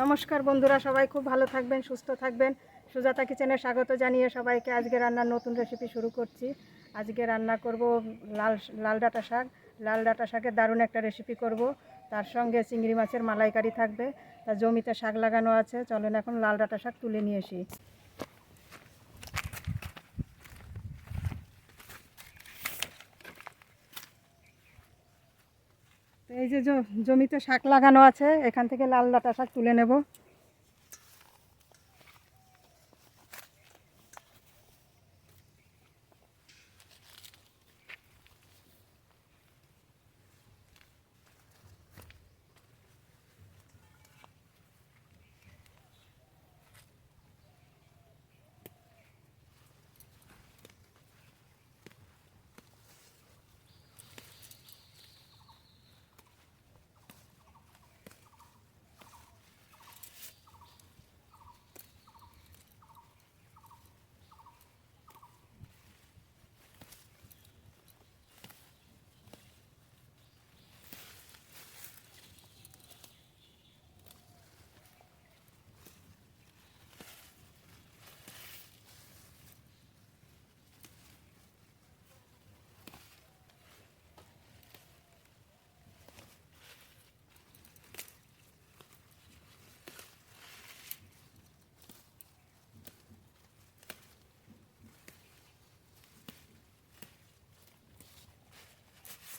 নমস্কার বন্ধুরা, সবাই খুব ভালো থাকবেন, সুস্থ থাকবেন। সুজাতা কিচেনে স্বাগত জানিয়ে সবাইকে আজকে রান্নার নতুন রেসিপি শুরু করছি। আজকে রান্না করব লাল লাল ডাঁটা শাক। লাল ডাঁটা শাকের দারুণ একটা রেসিপি করব। তার সঙ্গে চিংড়ি মাছের মালাইকারি থাকবে। তা জমিতে শাক লাগানো আছে। চলেন এখন লাল ডাঁটা শাক তুলে নিয়ে আসি। এই যে জমিতে শাক লাগানো আছে এখান থেকে লাল ডাটা শাক তুলে নেব।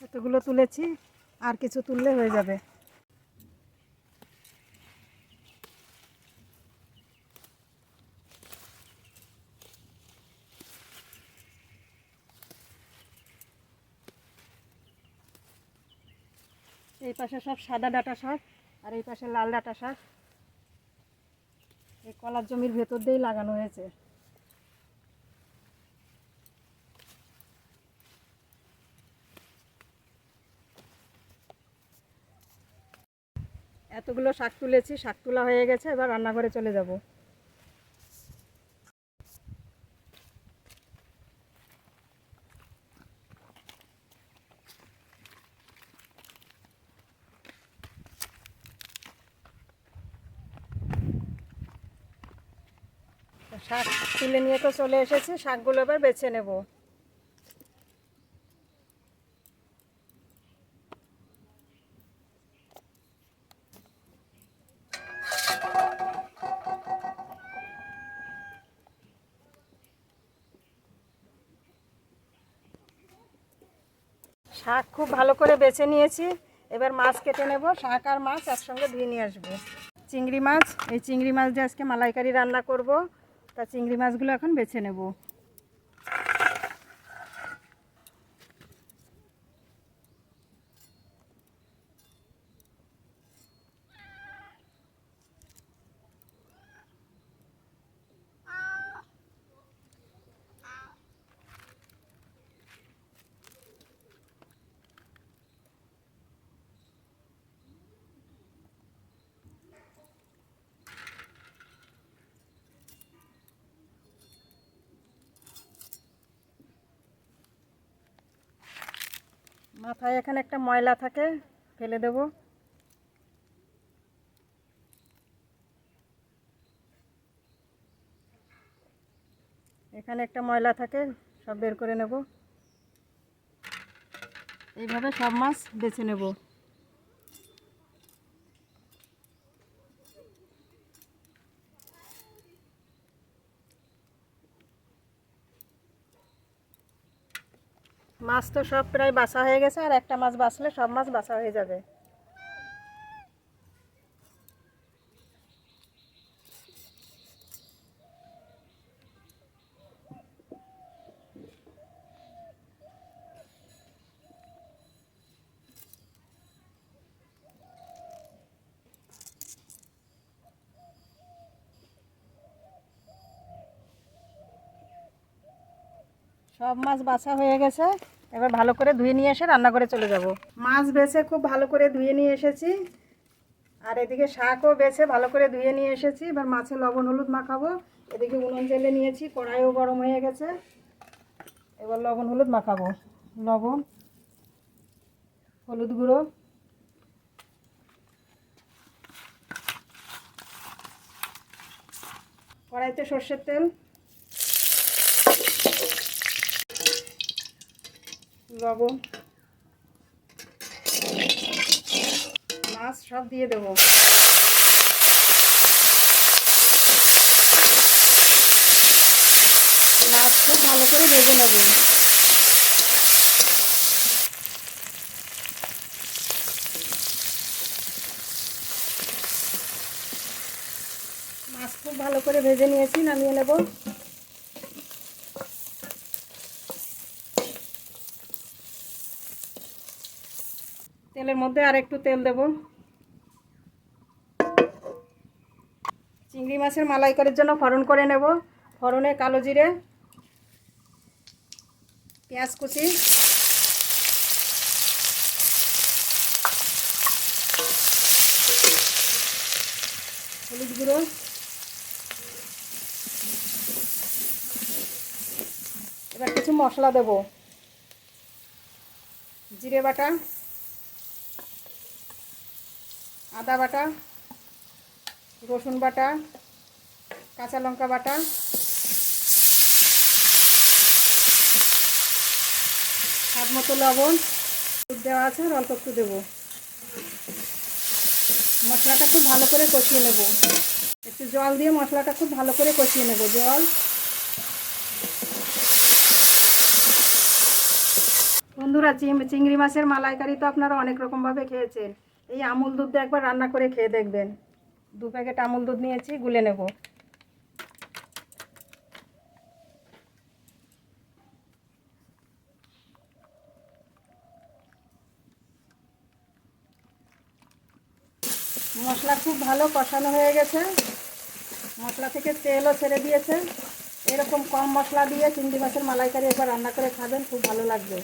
এতগুলো তুলেছি, আর কিছু তুললে হয়ে যাবে। এই পাশে সব সাদা ডাটা শাক আর এই পাশে লাল ডাটা শাক এই কলার জমির ভেতর দিয়েই লাগানো হয়েছে। এতগুলো শাক তুলেছি, শাক তোলা হয়ে গেছে, এবার রান্নাঘরে চলে যাব। শাক তুলে নিয়ে তো চলে এসেছি, শাকগুলো এবার বেছে নেব। শাক খুব ভালো করে বেছে নিয়েছি। এবার মাছ কেটে নেব, শাক আর মাছ একসঙ্গে ধুয়ে নিয়ে আসব। চিংড়ি মাছ, এই চিংড়ি মাছ দিয়ে আজকে মালাইকারি রান্না করব। তা চিংড়ি মাছগুলো এখন বেছে নেব। মাথায় এখানে একটা ময়লা থাকে, ফেলে দেব। এখানে একটা ময়লা থাকে, সব বের করে নেব। এইভাবে সব মাছ বেছে নেব। মাছ তো সব প্রায় বাছা হয়ে গেছে, আর একটা মাছ বাঁচলে সব মাছ বাছা হয়ে যাবে। সব মাছ বাছা হয়ে গেছে। এবার ভালো করে ধুয়ে নিয়ে এসে রান্না করে চলে যাব। মাছ বেছে খুব ভালো করে ধুয়ে নিয়ে এসেছি। আর এদিকে শাকও বেছে ভালো করে ধুয়ে নিয়ে এসেছি। এবার মাছে লবণ হলুদ মাখাবো। এদিকে উনুন জেলে নিয়েছি, কড়াইও গরম হয়ে গেছে। এবার লবণ হলুদ মাখাবো। লবণ, হলুদ গুঁড়ো। কড়াইতে সর্ষের তেল। লবণ মাছ সব দিয়ে দেবো। মাছ খুব ভালো করে ভেজে নেব। মাছ খুব ভালো করে ভেজে নিয়েছি, নামিয়ে নেব। তেলের মধ্যে আর একটু তেল দেব। চিংড়ি মাছের মালাইকারির জন্য ফরন করে নেব। ফরনে কালো জিরে, পেঁয়াজ কুচি, হলুদ গুঁড়ো, এবার কিছু মশলা দেব। জিরে বাটা আদা বাটা, রসুন বাটা, কাঁচা লঙ্কা বাটা। স্বাদ মতো লবণ। দুধ দেওয়া আছে, আর অল্প একটু দেবো। মশলাটা খুব ভালো করে কষিয়ে নেব। একটু জল দিয়ে মশলাটা খুব ভালো করে কষিয়ে নেব, জল। বন্ধুরা চিংড়ি মাছের মালাইকারি তো আপনারা অনেক রকমভাবে খেয়েছেন। এই আমুল দুধটা একবার রান্না করে খেয়ে দেখবেন। দু প্যাকেট আমুল দুধ নিয়েছি, গুলে নেব। মশলা খুব ভালো কষানো হয়ে গেছে। মশলা থেকে তেলও ছেড়ে দিয়েছে। এরকম কম মশলা দিয়ে চিংড়ি মাছের মালাইকারি একবার রান্না করে খাবেন, খুব ভালো লাগবে।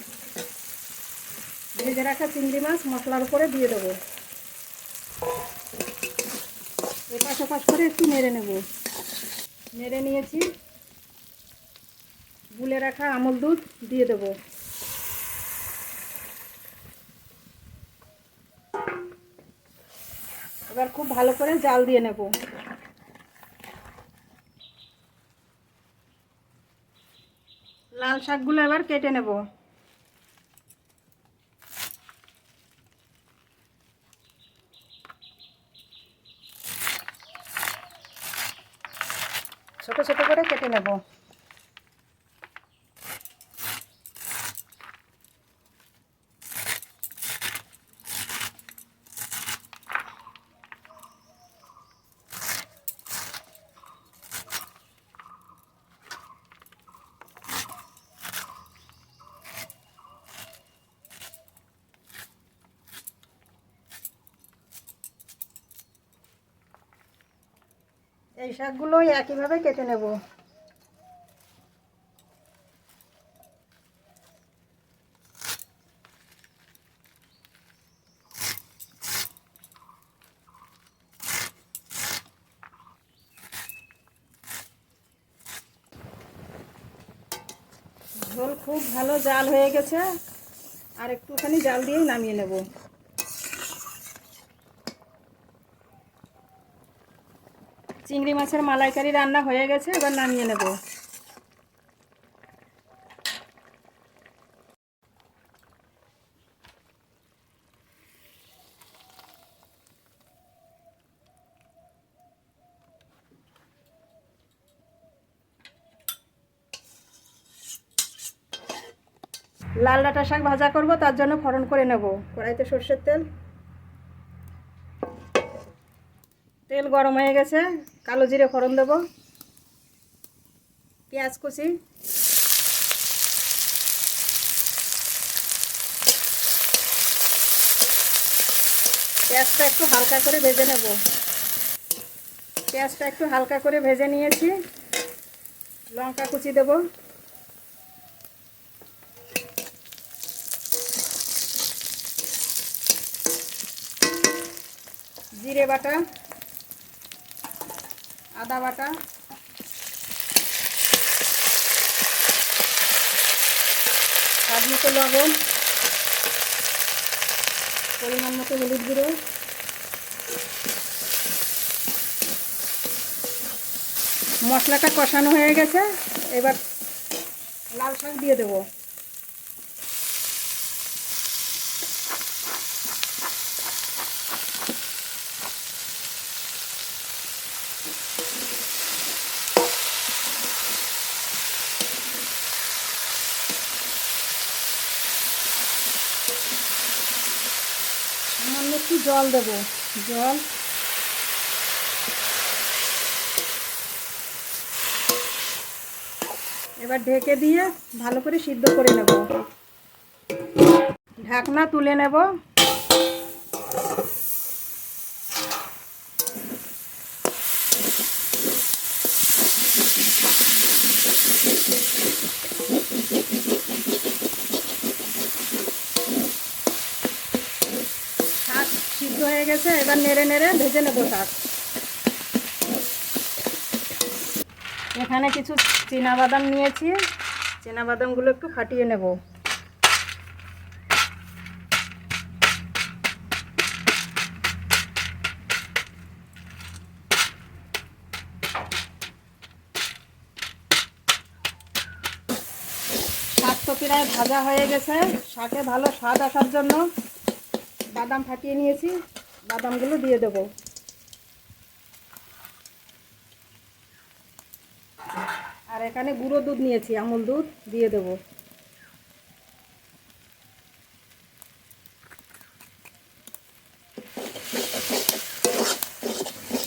ভেজে রাখা চিংড়ি মাছ মশলার উপরে দিয়ে দেবো। এপাশ ওপাশ করে একটু নেড়ে নেব। নেড়ে নিয়েছি। গুলে রাখা আমল দুধ দিয়ে দেবো। এবার খুব ভালো করে জাল দিয়ে নেব। লাল শাকগুলো এবার কেটে নেব। ছোট ছোট করে কেটে নেব। এই শাকগুলো একইভাবে কেটে নেব। ঝোল খুব ভালো জাল হয়ে গেছে, আর একটুখানি জাল দিয়েই নামিয়ে নেব। চিংড়ি মাছের মালাইকারি রান্না হয়ে গেছে, এবার নামিয়ে নেব। লাল ডাঁটা শাক ভাজা করব, তার জন্য ফোড়ন করে নেব। কড়াইতে সর্ষের তেল। গরম হয়ে গেছে। কালো জিরে ফোড়ন দেব। পেঁয়াজ কুচি। পেঁয়াজটা একটু হালকা করে ভেজে নেব। পেঁয়াজটা একটু হালকা করে ভেজে নিয়েছি। লঙ্কা কুচি দেব। জিরে বাটা। আদা বাটা। স্বাদ মতো লবণ। পরিমাণ মতো হলুদ গুঁড়ো। মশলাটা কষানো হয়ে গেছে। এবার লাল শাক দিয়ে দেবো সামান্য একটু জল দেবো জল। এবার ঢেকে দিয়ে ভালো করে সিদ্ধ করে নেব। ঢাকনা তুলে নেব শাক হয়ে গেছে এবার নেড়ে নেড়ে ভেজে নেব শাক এখানে কিছু বাদাম নিয়েছি বাদামগুলো একটু ফাটিয়ে নেব। শাক প্রায় ভাজা হয়ে গেছে, শাকে ভালো স্বাদ আসার জন্য বাদাম ফাটিয়ে নিয়েছি। বাদামগুলো দিয়ে দেবো। আর এখানে গুঁড়ো দুধ নিয়েছি আমুল দুধ দিয়ে দেবো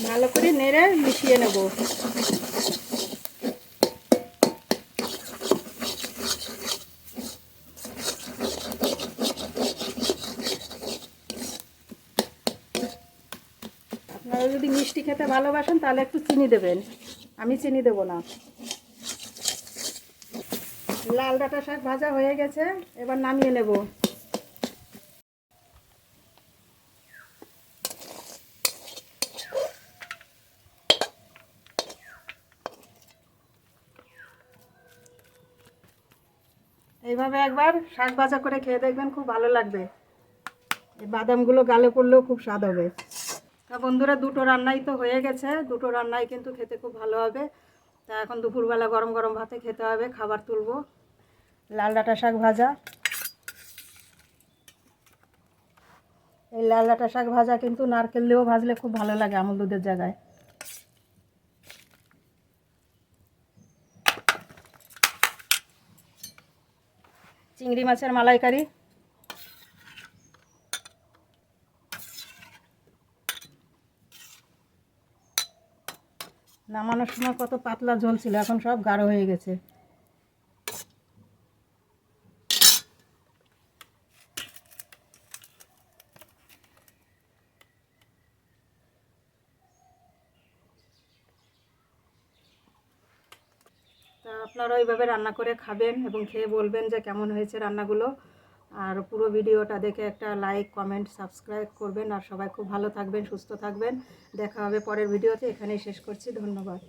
ভালো করে নেড়ে মিশিয়ে নেব আপনারা যদি মিষ্টি খেতে ভালোবাসেন, তাহলে একটু চিনি দেবেন। আমি চিনি দেবো না। লাল ডাঁটা শাক ভাজা হয়ে গেছে, এবার নামিয়ে নেব। এইভাবে একবার শাক ভাজা করে খেয়ে দেখবেন খুব ভালো লাগবে। এই বাদামগুলো গালে পড়লেও খুব স্বাদ হবে। তা বন্ধুরা দুটো রান্নাই তো হয়ে গেছে, দুটো রান্নাই কিন্তু খেতে খুব ভালো হবে। তা এখন দুপুরবেলা গরম গরম ভাতে খেতে হবে, খাবার তুলবো। লাল ডাঁটা শাক ভাজা। এই লাল ডাঁটা শাক ভাজা কিন্তু নারকেল দিয়েও ভাজলে খুব ভালো লাগে আমুল দুধের জায়গায়। চিংড়ি মাছের মালাইকারি। নামানোর সময় কত পাতলা ঝোল ছিল, এখন সব গাঢ় হয়ে গেছে। আপনারা ওইভাবে রান্না করে খাবেন এবং খেয়ে বলবেন যে কেমন হয়েছে রান্নাগুলো। আর পুরো ভিডিওটা দেখে একটা লাইক কমেন্ট সাবস্ক্রাইব করবেন। আর সবাই খুব ভালো থাকবেন, সুস্থ থাকবেন। দেখা হবে পরের ভিডিওতে। এখানেই শেষ করছি। ধন্যবাদ।